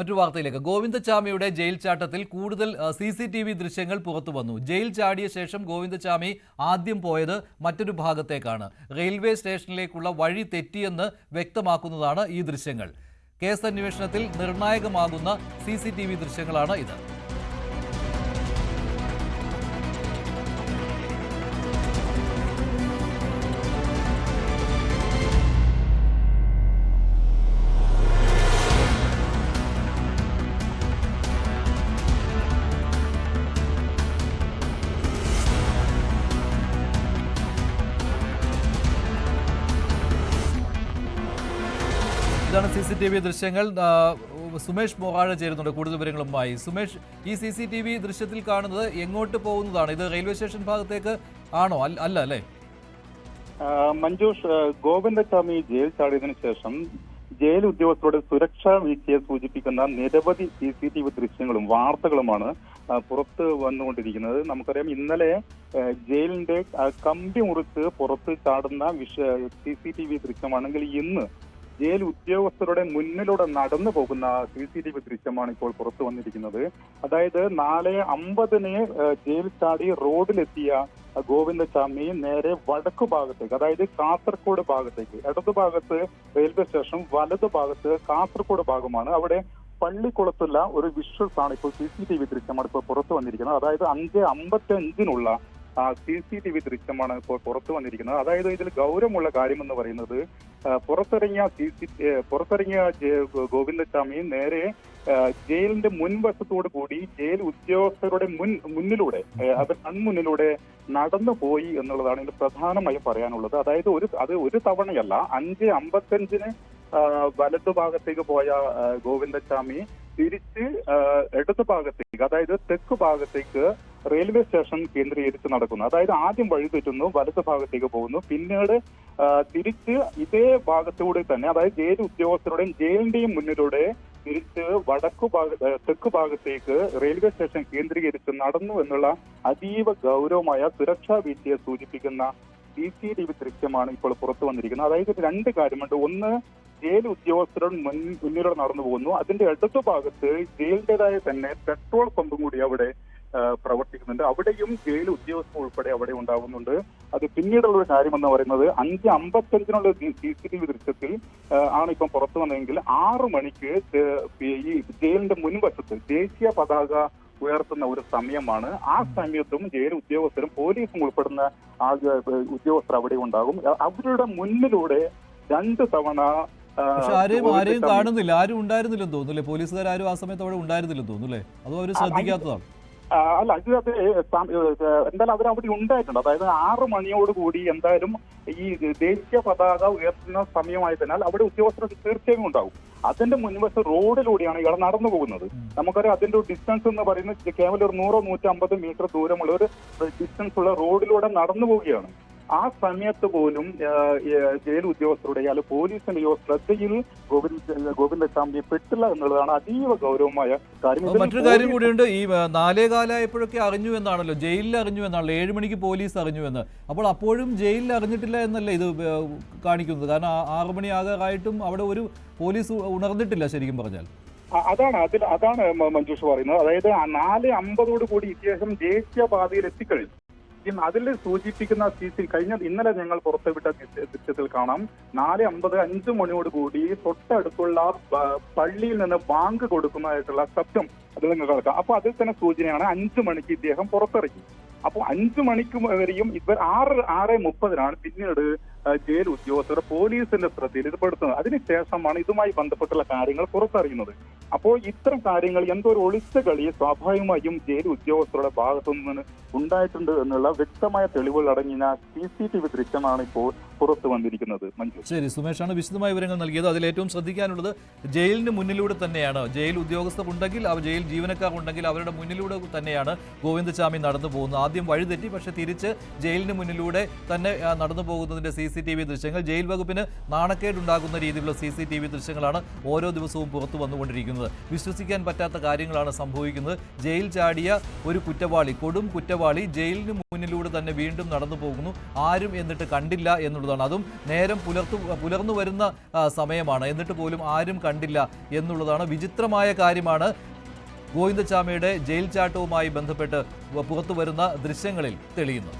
മറ്റു വാർത്തയിലേക്ക്. ഗോവിന്ദചാമിയുടെ ജയിൽ ചാട്ടത്തിൽ കൂടുതൽ സി സി ടി വി ദൃശ്യങ്ങൾ പുറത്തു വന്നു. ജയിൽ ചാടിയ ശേഷം ഗോവിന്ദചാമി ആദ്യം പോയത് മറ്റൊരു ഭാഗത്തേക്കാണ്. റെയിൽവേ സ്റ്റേഷനിലേക്കുള്ള വഴി തെറ്റിയെന്ന് വ്യക്തമാക്കുന്നതാണ് ഈ ദൃശ്യങ്ങൾ. കേസ് അന്വേഷണത്തിൽ നിർണായകമാകുന്ന സി സി ടി വി ദൃശ്യങ്ങളാണ് ഇത്. ഇതാണ് സി സി ടി വി ദൃശ്യങ്ങൾ. സുമേഷ് മൊറാഴ ചേരുന്നുണ്ട് കൂടുതൽ വിവരങ്ങളുമായി. സുമേഷ് ഈ സി സി ടി വി ദൃശ്യത്തിൽ കാണുന്നത് എങ്ങോട്ട് പോകുന്നതാണ്? ഇത് റെയിൽവേ സ്റ്റേഷൻ ഭാഗത്തേക്ക് ആണോ? അല്ല അല്ല? മഞ്ജുഷ് ഗോവിന്ദസ്വാമി ജയിൽ ചാടിയതിനു ശേഷം ജയിൽ ഉദ്യോഗസ്ഥരുടെ സുരക്ഷാ വീഴ്ചയെ സൂചിപ്പിക്കുന്ന നിരവധി സി സി ടി വി ദൃശ്യങ്ങളും വാർത്തകളുമാണ് പുറത്ത് വന്നുകൊണ്ടിരിക്കുന്നത്. നമുക്കറിയാം ഇന്നലെ ജയിലിന്റെ കമ്പി മുറിച്ച് പുറത്ത് ചാടുന്ന വിഷ സി സി ടി വി ദൃശ്യമാണെങ്കിൽ ഇന്ന് ജയിൽ ഉദ്യോഗസ്ഥരുടെ മുന്നിലൂടെ നടന്നു പോകുന്ന സി സി ടി വി ദൃശ്യമാണ് ഇപ്പോൾ പുറത്തു വന്നിരിക്കുന്നത്. അതായത് നാല് അമ്പതിന് ജയിൽ ചാടി റോഡിലെത്തിയ ഗോവിന്ദസ്വാമി നേരെ വടക്കു ഭാഗത്തേക്ക് അതായത് കാസർഗോഡ് ഭാഗത്തേക്ക്. ഇടതു ഭാഗത്ത് റെയിൽവേ സ്റ്റേഷൻ വലതു ഭാഗത്ത് കാസർഗോഡ് ഭാഗമാണ് അവിടെ പള്ളിക്കുളത്തുള്ള ഒരു വിഷ്വൽസ് ആണ് ഇപ്പോൾ സി സി ടി വി ദൃശ്യമാണ് ഇപ്പോൾ പുറത്തു വന്നിരിക്കുന്നത്. അതായത് അഞ്ച് അമ്പത്തി അഞ്ചിനുള്ള സി സി ടി വി ദൃശ്യമാണ് ഇപ്പോൾ പുറത്തു വന്നിരിക്കുന്നത്. അതായത് ഇതിൽ ഗൗരവമുള്ള കാര്യം എന്ന് പറയുന്നത് പുറത്തിറങ്ങിയ സി സി പുറത്തിറങ്ങിയ ഗോവിന്ദസ്വാമി നേരെ ജയിലിന്റെ മുൻവശത്തോടു കൂടി ജയിൽ ഉദ്യോഗസ്ഥരുടെ മുൻ മുന്നിലൂടെ അത് കൺമുന്നിലൂടെ നടന്നു പോയി എന്നുള്ളതാണ് ഇതിൽ പ്രധാനമായും പറയാനുള്ളത്. അതായത് ഒരു അത് ഒരു തവണയല്ല അഞ്ച് അമ്പത്തഞ്ചിന് വലതുഭാഗത്തേക്ക് ഭാഗത്തേക്ക് പോയ ഗോവിന്ദസ്വാമി തിരിച്ച് ഇടതു ഭാഗത്തേക്ക് അതായത് തെക്ക് ഭാഗത്തേക്ക് റെയിൽവേ സ്റ്റേഷൻ കേന്ദ്രീകരിച്ച് നടക്കുന്നു. അതായത് ആദ്യം വഴി തെറ്റുന്നു വലത് ഭാഗത്തേക്ക് പോകുന്നു. പിന്നീട് തിരിച്ച് ഇതേ ഭാഗത്തൂടെ തന്നെ അതായത് ജയിൽ ഉദ്യോഗസ്ഥരുടെയും ജയിലിന്റെയും മുന്നിലൂടെ തിരിച്ച് വടക്കു ഭാഗ തെക്ക് ഭാഗത്തേക്ക് റെയിൽവേ സ്റ്റേഷൻ കേന്ദ്രീകരിച്ച് നടന്നു എന്നുള്ള അതീവ ഗൗരവമായ സുരക്ഷാ വീഴ്ചയെ സൂചിപ്പിക്കുന്ന സി സി ടി വി ദൃശ്യമാണ് ഇപ്പോൾ പുറത്തു വന്നിരിക്കുന്നത്. അതായത് രണ്ട് കാര്യമുണ്ട്. ഒന്ന് ജയിൽ ഉദ്യോഗസ്ഥരുടെ മുന്നിലൂടെ നടന്നു പോകുന്നു. അതിന്റെ അടുത്ത ഭാഗത്ത് ജയിലിന്റേതായ തന്നെ പെട്രോൾ പമ്പും കൂടി അവിടെ പ്രവർത്തിക്കുന്നുണ്ട്. അവിടെയും ജയിൽ ഉദ്യോഗസ്ഥർ ഉൾപ്പെടെ അവിടെ ഉണ്ടാകുന്നുണ്ട് അത് പിന്നീടുള്ള ഒരു കാര്യം എന്ന് പറയുന്നത് അഞ്ച് അമ്പത്തഞ്ചിനുള്ള സി സി ടി വി ദൃശ്യത്തിൽ ആണ് ഇപ്പം പുറത്തു വന്നതെങ്കിൽ ആറു മണിക്ക് ഈ ജയിലിന്റെ മുൻവശത്ത് ദേശീയ പതാക ഉയർത്തുന്ന ഒരു സമയമാണ്. ആ സമയത്തും ജയിൽ ഉദ്യോഗസ്ഥരും പോലീസും ഉൾപ്പെടുന്ന ആ ഉദ്യോഗസ്ഥർ അവിടെ ഉണ്ടാകും. അവരുടെ മുന്നിലൂടെ രണ്ട് തവണ പക്ഷെ ആരെയും ആരെയും കാണുന്നില്ല. ആരും ഉണ്ടായിരുന്നില്ലെന്ന് തോന്നുന്നു അല്ലേ? പോലീസുകാർ ആരും ആ സമയത്ത് അവിടെ ഉണ്ടായിരുന്നില്ലെന്ന് തോന്നുന്നു അല്ലേ? അതോ അവർ ശ്രദ്ധിക്കാത്തതാണ്. അല്ല ഇത് അത് എന്തായാലും അവർ അവിടെ ഉണ്ടായിട്ടുണ്ട്. അതായത് ആറ് മണിയോട് കൂടി എന്തായാലും ഈ ദേശീയ പതാക ഉയർത്തുന്ന സമയമായതിനാൽ അവിടെ ഉദ്യോഗസ്ഥർ തീർച്ചയായും ഉണ്ടാവും. അതിന്റെ മുൻവശ റോഡിലൂടെയാണ് ഇയാൾ നടന്നു പോകുന്നത്. നമുക്കറിയാം അതിന്റെ ഒരു ഡിസ്റ്റൻസ് എന്ന് പറയുന്നത് കേവലം ഒരു നൂറോ നൂറ്റമ്പത് മീറ്റർ ദൂരമുള്ള ഒരു ഡിസ്റ്റൻസ് ഉള്ള റോഡിലൂടെ നടന്നു പോവുകയാണ്. ആ സമയത്ത് പോലും ജയിൽ ഉദ്യോഗസ്ഥരുടെ അല്ലെങ്കിൽ പോലീസിന്റെയോ ശ്രദ്ധയിൽ ഗോവിന്ദ ഗോവിന്ദസ്വാമിയെ പെട്ടില്ല എന്നുള്ളതാണ് അതീവ ഗൗരവമായ കാര്യം. മറ്റൊരു കാര്യം കൂടിയുണ്ട്. ഈ നാലേകാലായപ്പോഴൊക്കെ നാലേ കാലായപ്പോഴൊക്കെ അറിഞ്ഞു എന്നാണല്ലോ. ജയിലിൽ അറിഞ്ഞു എന്നാണല്ലോ. ഏഴ് മണിക്ക് പോലീസ് അറിഞ്ഞു എന്ന്. അപ്പോൾ അപ്പോഴും ജയിലിൽ അറിഞ്ഞിട്ടില്ല എന്നല്ലേ ഇത് കാണിക്കുന്നത്? കാരണം ആറു ആറ് മണി ആകാറായിട്ടും അവിടെ ഒരു പോലീസ് ഉണർന്നിട്ടില്ല ശരിക്കും പറഞ്ഞാൽ. അതാണ്. അതിൽ അതാണ് മഞ്ജുഷ് പറയുന്നത്. അതായത് നാല് അമ്പതോട് കൂടി ഇദ്ദേഹം ദേശീയ പാതയിൽ എത്തിക്കഴിഞ്ഞു. അതിൽ സൂചിപ്പിക്കുന്ന സി സി കഴിഞ്ഞ ഇന്നലെ ഞങ്ങൾ പുറത്തുവിട്ട ദൃശ്യ- ദൃശ്യത്തിൽ കാണാം. നാല് അമ്പത് അഞ്ച് മണിയോട് കൂടി തൊട്ടടുത്തുള്ള പള്ളിയിൽ നിന്ന് ബാങ്ക് കൊടുക്കുന്നതായിട്ടുള്ള ശബ്ദം അതിൽ നിങ്ങൾ കേൾക്കാം. അപ്പൊ അതിൽ തന്നെ സൂചനയാണ് അഞ്ചു മണിക്ക് ഇദ്ദേഹം പുറത്തിറങ്ങി. അപ്പോൾ അഞ്ചു മണിക്ക് വരെയും ഇവർ ആറ് ആറ് മുപ്പതിനാണ് പിന്നീട് ജയിൽ ഉദ്യോഗസ്ഥർ പോലീസിന്റെ ശ്രദ്ധയിൽ ഇത് പെടുത്തുന്നത് അതിനുശേഷമാണ് ഇതുമായി ബന്ധപ്പെട്ടുള്ള കാര്യങ്ങൾ പുറത്തറിയുന്നത്. അപ്പോൾ ഇത്തരം കാര്യങ്ങൾ എന്തോ ഒരു ഒളിച്ച കളി സ്വാഭാവികമായും ജയിൽ ഉദ്യോഗസ്ഥരുടെ ഭാഗത്തു നിന്ന് ഉണ്ടായിട്ടുണ്ട് എന്നുള്ള വ്യക്തമായ തെളിവുകൾ അടങ്ങിയ സി സി ടി വി ദൃശ്യമാണ് ഇപ്പോൾ പുറത്തു വന്നിരിക്കുന്നത്. മഞ്ജു. ശരി സുമേഷാണ് വിശദമായ വിവരങ്ങൾ നൽകിയത്. അതിൽ ഏറ്റവും ശ്രദ്ധിക്കാനുള്ളത് ജയിലിന് മുന്നിലൂടെ തന്നെയാണ്. ജയിൽ ഉദ്യോഗസ്ഥർ ഉണ്ടെങ്കിൽ അവർ ജയിൽ ജീവനക്കാർ ഉണ്ടെങ്കിൽ അവരുടെ മുന്നിലൂടെ തന്നെയാണ് ഗോവിന്ദചാമി നടന്നു പോകുന്നത്. ആദ്യം വഴിതെറ്റി പക്ഷേ തിരിച്ച് ജയിലിന് മുന്നിലൂടെ തന്നെ നടന്നു പോകുന്നതിന്റെ സി സി ടി വി ദൃശ്യങ്ങൾ ജയിൽ വകുപ്പിന് നാണക്കേടുണ്ടാകുന്ന രീതിയിലുള്ള സി സി ടി വി ദൃശ്യങ്ങളാണ് ഓരോ ദിവസവും പുറത്തു വന്നുകൊണ്ടിരിക്കുന്നത്. വിശ്വസിക്കാൻ പറ്റാത്ത കാര്യങ്ങളാണ് സംഭവിക്കുന്നത്. ജയിൽ ചാടിയ ഒരു കുറ്റവാളി കൊടും കുറ്റവാളി കുറ്റവാളി ജയിലിന് മുന്നിലൂടെ തന്നെ വീണ്ടും നടന്നു പോകുന്നു. ആരും എന്നിട്ട് കണ്ടില്ല എന്നുള്ളതാണ്. അതും നേരം പുലർത്തു പുലർന്നു വരുന്ന സമയമാണ്. എന്നിട്ട് പോലും ആരും കണ്ടില്ല എന്നുള്ളതാണ് വിചിത്രമായ കാര്യമാണ്. ഗോവിന്ദചാമിയുടെ ജയിൽ ചാട്ടവുമായി ബന്ധപ്പെട്ട് പുറത്തു വരുന്ന ദൃശ്യങ്ങളിൽ തെളിയുന്നത്.